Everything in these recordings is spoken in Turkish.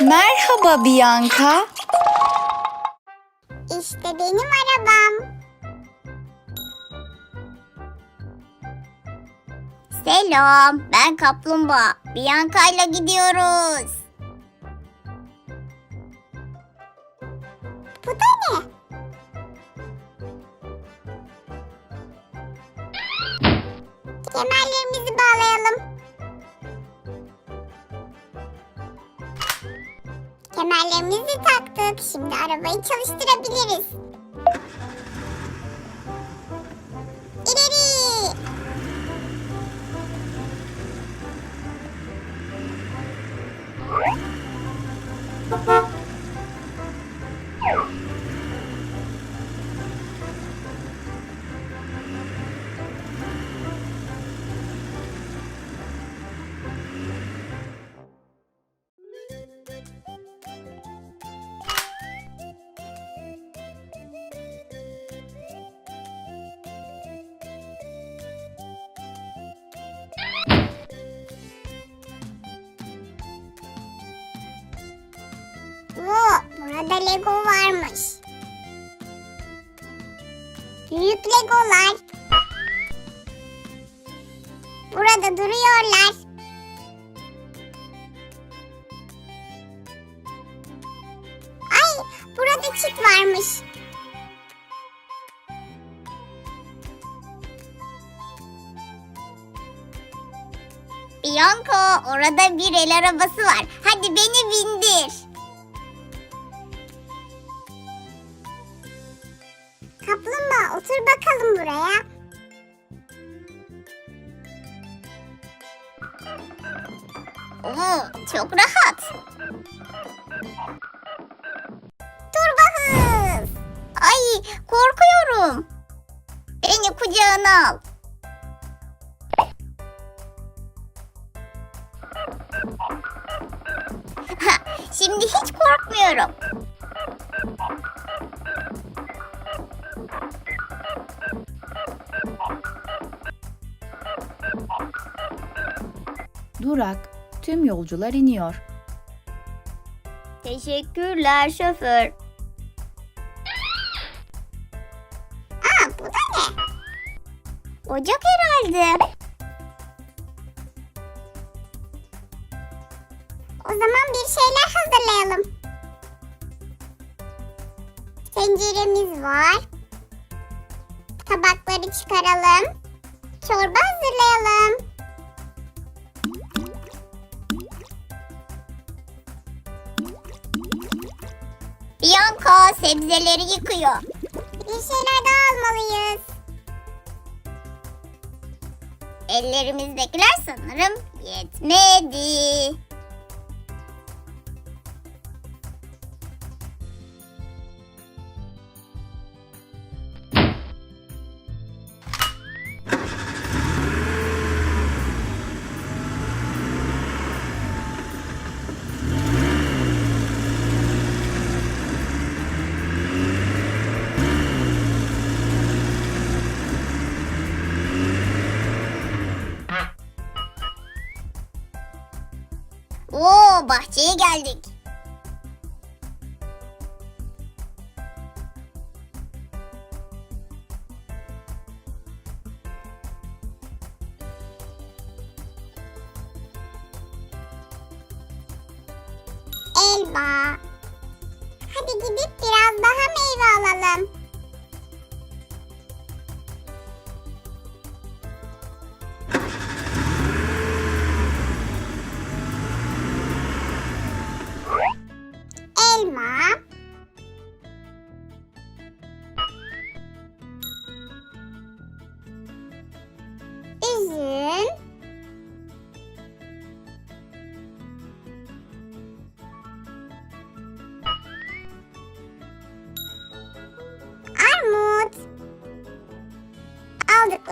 Merhaba Bianca. İşte benim arabam. Selam, ben Kaplumbağa. Bianca ile gidiyoruz. Bu da ne? Kemerlerimizi bağlayalım. Kemerlerimizi taktık. Şimdi arabayı çalıştırabiliriz. Lego varmış. Büyük Legolar. Burada duruyorlar. Ay, burada çit varmış. Bianca, orada bir el arabası var. Hadi beni bindir. Çok rahat. Turbo hız. Ay korkuyorum. Beni kucağına al. Şimdi hiç korkmuyorum. Durak. Tüm yolcular iniyor. Teşekkürler şoför. Aa bu da ne? Ocak herhalde. O zaman bir şeyler hazırlayalım. Tenceremiz var. Tabakları çıkaralım. Çorba hazırlayalım. Bianca sebzeleri yıkıyor. Bir şeyler daha almalıyız. Ellerimizdekiler sanırım yetmedi. Oo bahçeye geldik.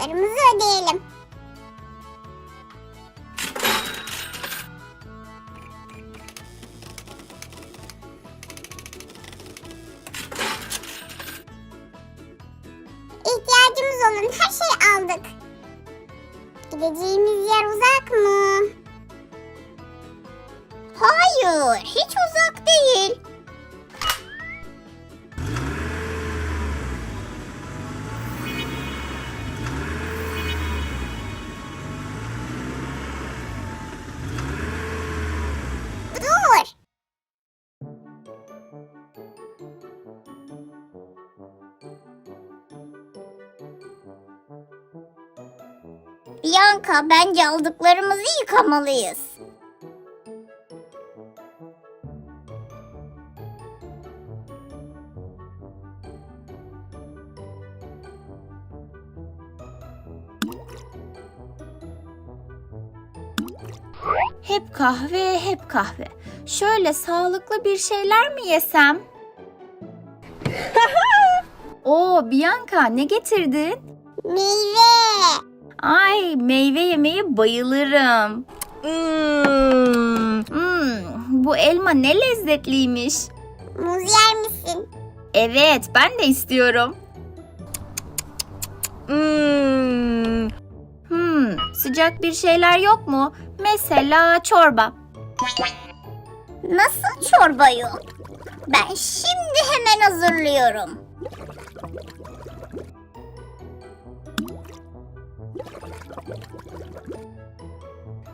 Aldıklarımızı Bianca, bence aldıklarımızı yıkamalıyız. Hep kahve, hep kahve. Şöyle sağlıklı bir şeyler mi yesem? Oo Bianca ne getirdin? Meyve. Ay meyve yemeye bayılırım. Hmm, hmm, bu elma ne lezzetliymiş. Muz yer misin? Evet ben de istiyorum. Hmm, hmm, sıcak bir şeyler yok mu? Mesela çorba. Nasıl çorba yok? Ben şimdi hemen hazırlıyorum.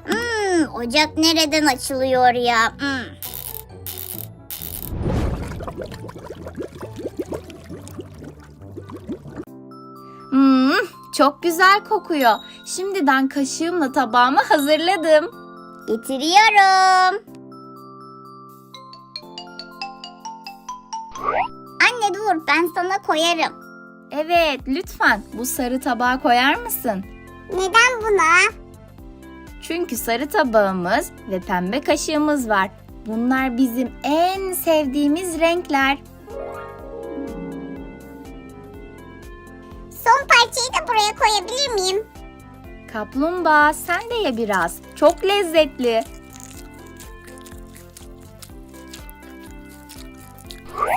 Hmm, ocak nereden açılıyor ya? Hmm. Hmm, çok güzel kokuyor. Şimdiden kaşığımla tabağımı hazırladım. Getiriyorum. Anne dur ben sana koyarım. Evet, lütfen bu sarı tabağa koyar mısın? Neden buna? Çünkü sarı tabağımız ve pembe kaşığımız var. Bunlar bizim en sevdiğimiz renkler. Son parçayı da buraya koyabilir miyim? Kaplumbağa sen de ye biraz. Çok lezzetli.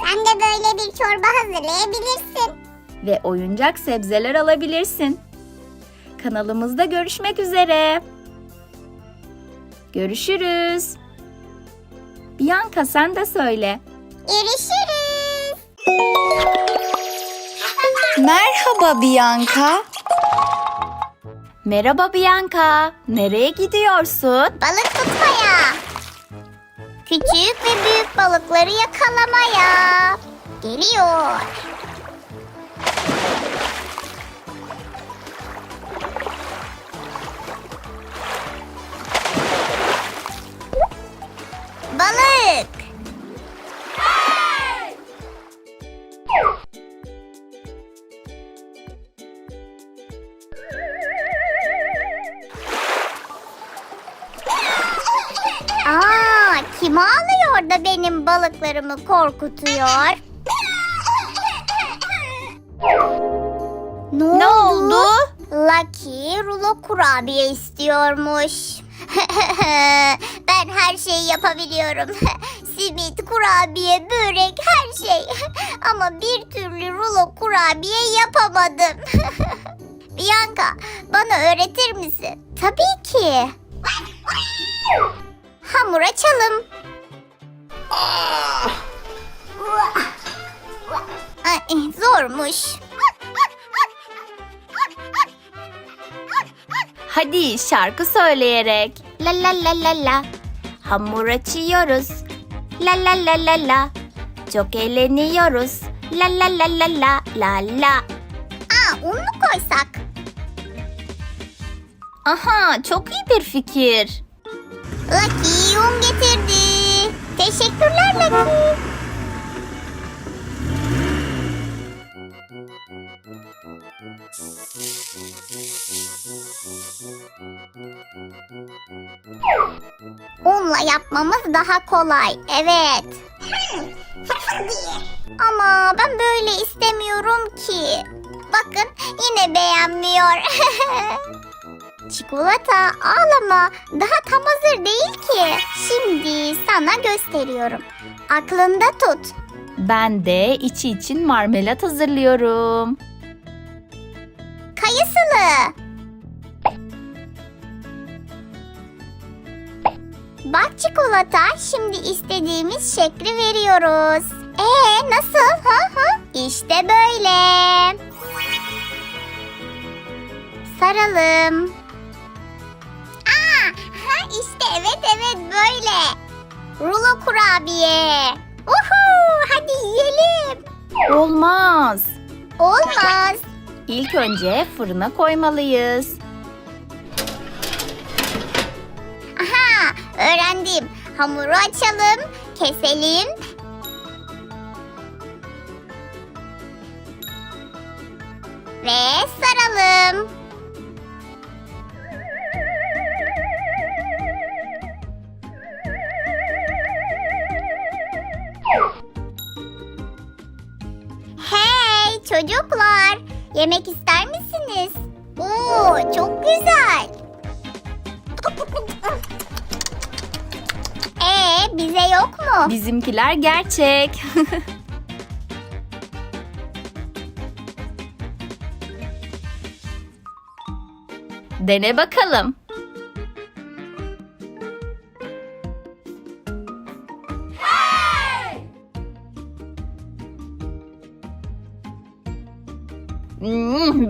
Sen de böyle bir çorba hazırlayabilirsin. Ve oyuncak sebzeler alabilirsin. Kanalımızda görüşmek üzere. Görüşürüz. Bianca sen de söyle. Görüşürüz. Merhaba Bianca. Merhaba Bianca. Nereye gidiyorsun? Balık tutmaya. Küçük ve büyük balıkları yakalamaya. Geliyor. Kim ağlıyor da benim balıklarımı korkutuyor? ne, Ne oldu? Lucky rulo kurabiye istiyormuş. ben her şeyi yapabiliyorum. Simit, kurabiye, börek, her şey. Ama bir türlü rulo kurabiye yapamadım. Bianca, bana öğretir misin? Tabii ki. Hamur açalım. Ay, zormuş. Hadi şarkı söyleyerek. La la la la la. Hamur açıyoruz. La la la la la. Çok eğleniyoruz. La la la la la la la. Aa, un mu koysak? Aha çok iyi bir fikir. Lucky un getirdi. Teşekkürler Lucky. Unla yapmamız daha kolay. Evet. Ama ben böyle istemiyorum ki. Bakın yine beğenmiyor. Çikolata ağlama daha tam hazır değil ki. Şimdi sana gösteriyorum. Aklında tut. Ben de içi için marmelat hazırlıyorum. Kayısılı. Bak çikolata, şimdi istediğimiz şekli veriyoruz. Ee nasıl? Ha ha? İşte böyle. Saralım. Aa, ha işte evet evet böyle. Rulo kurabiye. Uhu, hadi yiyelim. Olmaz. Olmaz. İlk önce fırına koymalıyız. Aha, öğrendim. Hamuru açalım, keselim. Ve saralım. Yemek ister misiniz? Oo, çok güzel. Ee, bize yok mu? Bizimkiler gerçek. Dene bakalım.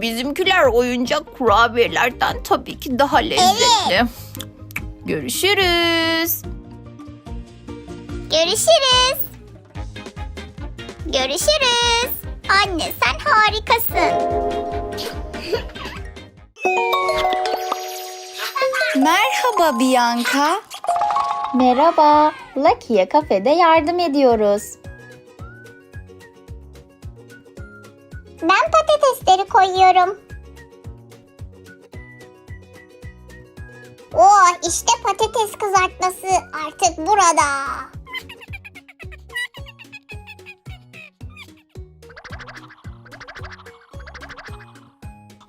Bizimkiler oyuncak kurabiyelerden tabii ki daha lezzetli. Görüşürüz. Görüşürüz. Görüşürüz. Anne sen harikasın. Merhaba Bianca. Merhaba. Lucky'ye kafede yardım ediyoruz. Koyuyorum. Oo işte patates kızartması artık burada.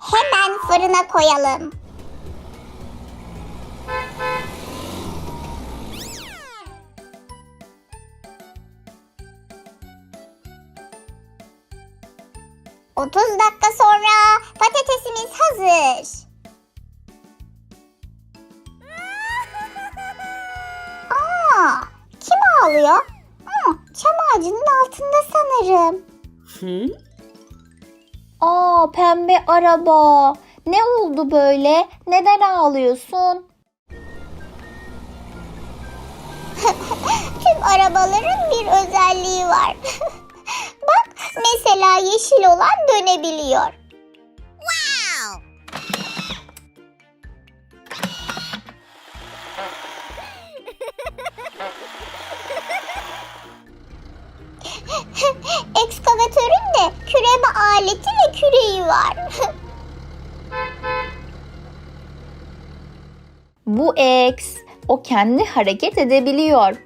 Hemen fırına koyalım. Araba. Ne oldu böyle? Neden ağlıyorsun? Tüm arabaların bir özelliği var. Bak mesela yeşil olan dönebiliyor. Wow! Ekskavatörün de küreme aleti ve küreği var. Bu X. O kendi hareket edebiliyor.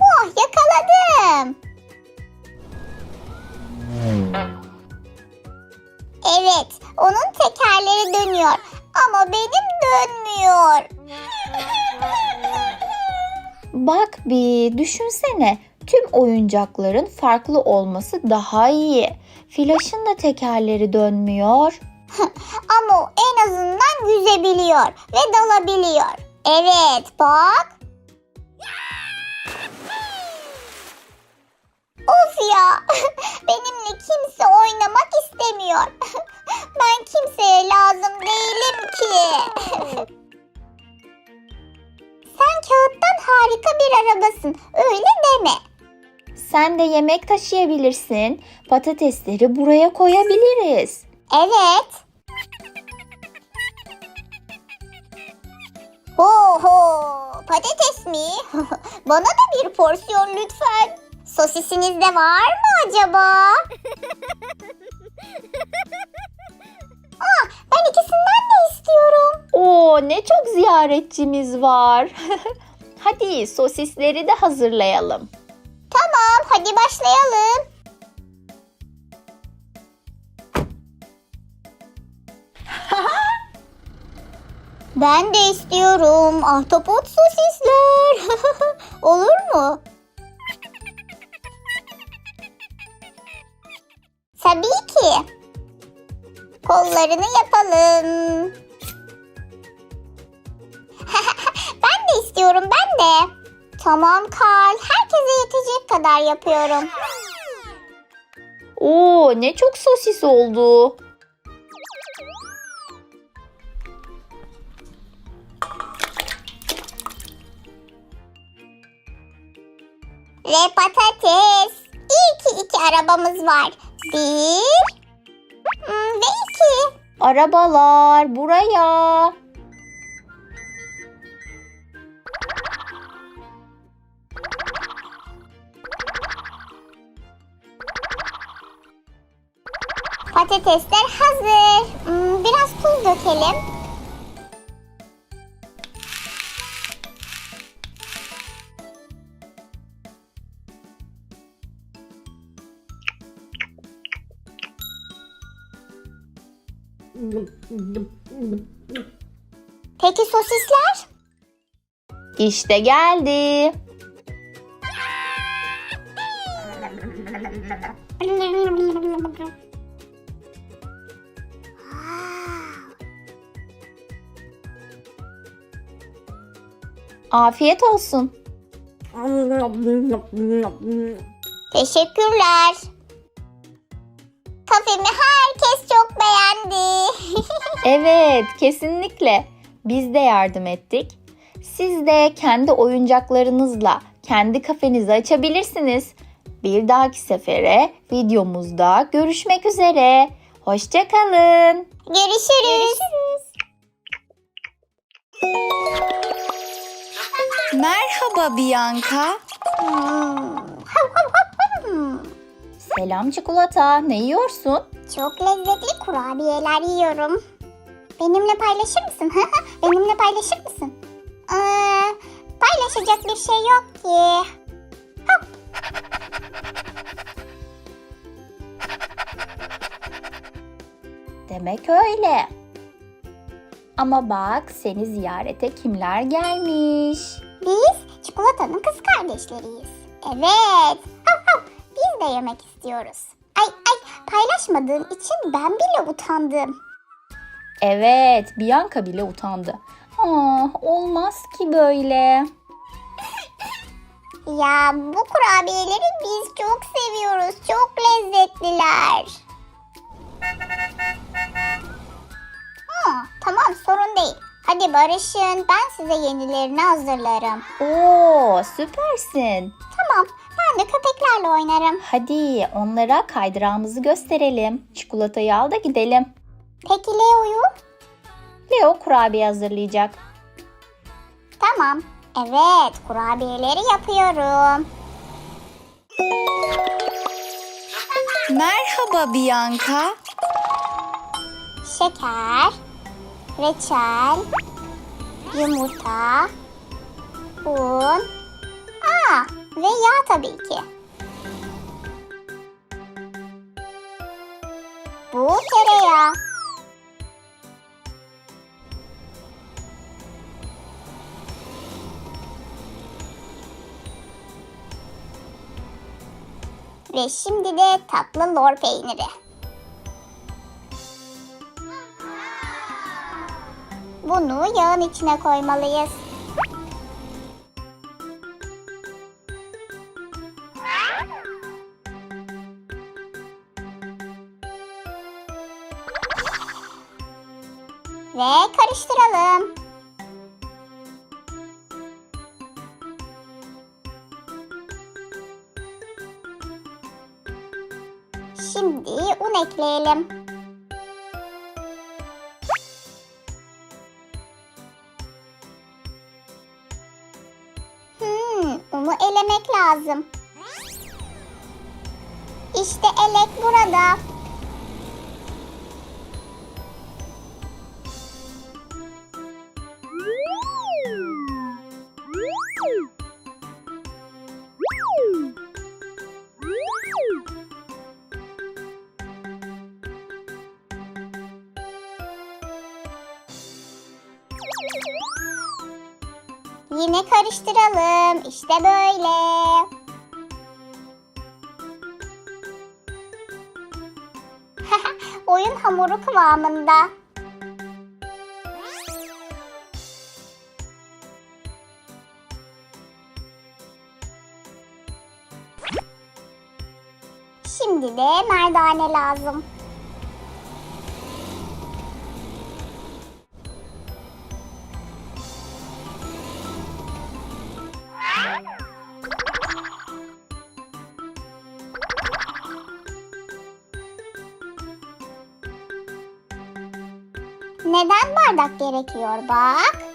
oh yakaladım. Düşünsene. Tüm oyuncakların farklı olması daha iyi. Flaşın da tekerleri dönmüyor. Ama o en azından yüzebiliyor ve dalabiliyor. Evet, bak. Of ya, benimle kimse oynamak istemiyor. Ben kimseye lazım değilim ki. Sen kağıttan harika bir arabasın, öyle deme. Sen de yemek taşıyabilirsin. Patatesleri buraya koyabiliriz. Evet. Ho ho, patates mi? Bana da bir porsiyon lütfen. Sosisiniz de var mı acaba? Aa, ben ikisinden de istiyorum. Oo ne çok ziyaretçimiz var. Hadi sosisleri de hazırlayalım. Tamam, hadi başlayalım. Ben de istiyorum. Ahtapot sosisler. Olur mu? Tabii. Kollarını yapalım. ben de istiyorum ben de. Tamam Karl. Herkese yetecek kadar yapıyorum. Oo ne çok sosis oldu. Ve patates. İyi ki iki arabamız var. Bir. Arabalar buraya. Patatesler hazır. Hmm, biraz tuz dökelim. Peki sosisler? İşte geldi. Afiyet olsun. Teşekkürler. Kafemi herkes çok beğendi. Evet, kesinlikle. Biz de yardım ettik. Siz de kendi oyuncaklarınızla kendi kafenizi açabilirsiniz. Bir dahaki sefere videomuzda görüşmek üzere. Hoşçakalın. Görüşürüz. Merhaba Bianca. Hmm, Selam çikolata. Ne yiyorsun? Çok lezzetli kurabiyeler yiyorum. Benimle paylaşır mısın? Benimle paylaşır mısın? Ee, paylaşacak bir şey yok ki. Demek öyle. Ama bak seni ziyarete kimler gelmiş? Biz çikolatanın kız kardeşleriyiz. Evet. Hav hav. De yemek istiyoruz. Ay ay paylaşmadığın için ben bile utandım. Evet, Bianca bile utandı. Aa, olmaz ki böyle. Ya bu kurabiyeleri biz çok seviyoruz. Çok lezzetliler. Ha, tamam sorun değil. Hadi barışın ben size yenilerini hazırlarım. Oo, süpersin. Tamam ben de köpeklerle oynarım. Hadi onlara kaydırağımızı gösterelim. Çikolatayı al da gidelim. Peki Leo'yu? Leo kurabiye hazırlayacak. Tamam. Evet kurabiyeleri yapıyorum. Merhaba Bianca. Şeker, reçel, yumurta, un, aa ve yağ tabii ki. Bu tereyağı. Ve şimdi de tatlı lor peyniri. Bunu yağın içine koymalıyız. Ve karıştıralım. Şimdi un ekleyelim. Unu elemek lazım. İşte elek burada. Karıştıralım. İşte böyle. oyun hamuru kıvamında. Şimdi de merdane lazım. Bardak gerekiyor bak?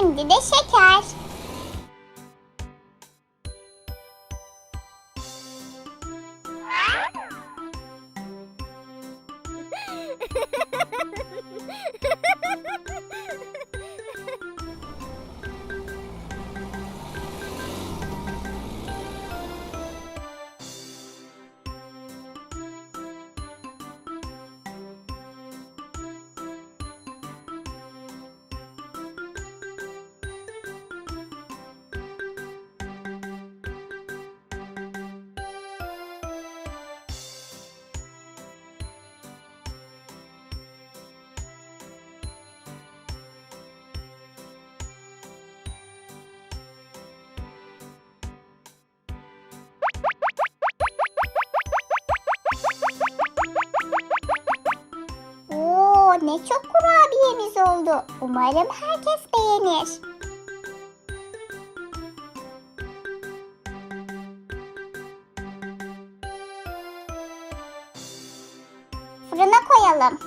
Şimdi de şeker. Oldu. Umarım herkes beğenir. Fırına koyalım.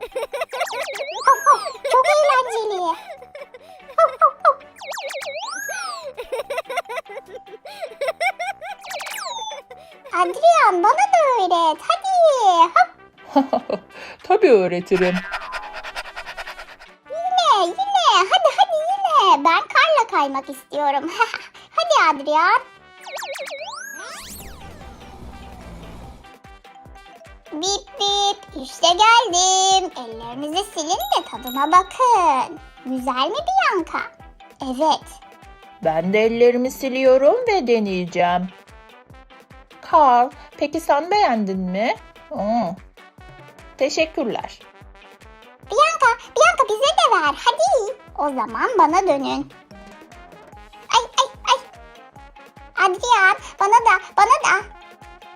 Çok eğlenceli. Adrian bana da öğret. Hadi. Hop, Tabii öğretirim. yine yine. Hadi hadi yine. Ben karla kaymak istiyorum. hadi Adrian. Bip bip. İşte geldim. Ellerinizi silin de tadına bakın. Güzel mi Bianca? Evet. Ben de ellerimi siliyorum ve deneyeceğim. Carl, peki sen beğendin mi? Oo. Teşekkürler. Bianca, Bianca bize de ver. Hadi. O zaman bana dönün. Ay ay ay. Adrian bana da bana da.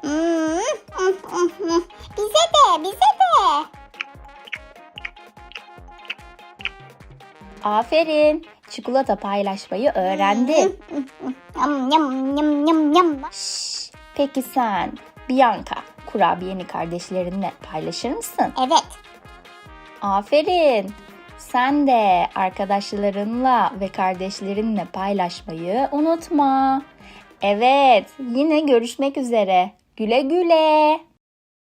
Hmm, hmm, hmm. Bize de bize de. Aferin. Çikolata paylaşmayı öğrendin. Hmm. Yam yam yam yam yam. Şşş. Peki sen Bianca kurabiyeni kardeşlerinle paylaşır mısın? Evet. Aferin. Sen de arkadaşlarınla ve kardeşlerinle paylaşmayı unutma. Evet, yine görüşmek üzere. Güle güle.